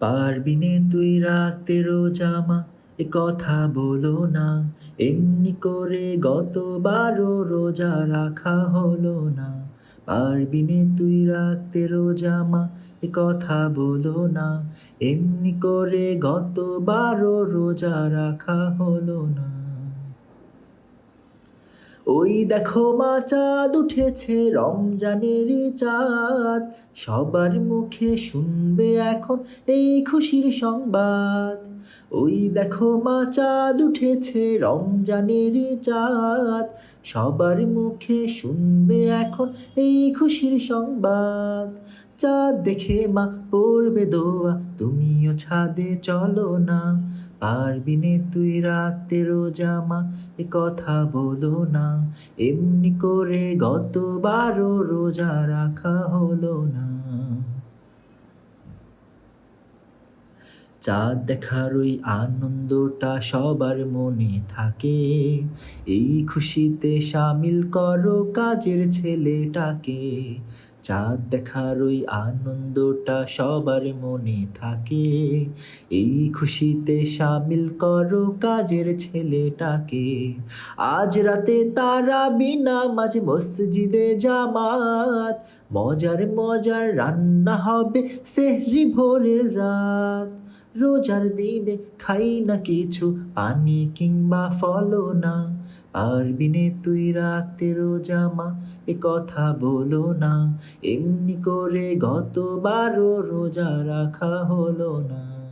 পারবি নে তুই রাখতে রোজামা এ কথা বলো না। এমনি করে গত বারো রোজা রাখা হলো না। পারবি নে তুই রাখতে রোজামা এ কথা বলো না। এমনি করে গত বারো রোজা রাখা হলো না। ওই দেখো মা চাঁদ উঠেছে রমজানের চাঁদ। সবার মুখে শুনবে এখন এই খুশির সংবাদ। ওই দেখো মা চাঁদ উঠেছে রমজানের চাঁদ। সবার মুখে শুনবে এখন এই খুশির সংবাদ। চাঁদ দেখে মা পড়বে দোয়া, তুমিও ছাদে চলো না। পারবি নে তুই রাখতে রোজা মা, এ কথা বলো না। এমনি করে গতবারও রোজা রাখা হলো না। চাঁদ দেখার ওই আনন্দটা সবার মনে থাকে। এই খুশিতে সামিল করো কাজের ছেলেটাকে। চাঁদ দেখার ওই আনন্দটা সবার মনে থাকে। এই খুশিতে সামিল করো কাজের ছেলেটাকে। আজ রাতে তারা বিনা মাঝে মসজিদে জামাত। মজার মজার রান্না হবে সেহরি ভোরের রাত। রোজার দিনে খাই না কিছু, পানি কিংবা ফলো না পারবি নে তুই রাখতে রোজা মা, এ কথা বলো না। এমনি করে গত বারো রোজা রাখা হলো না।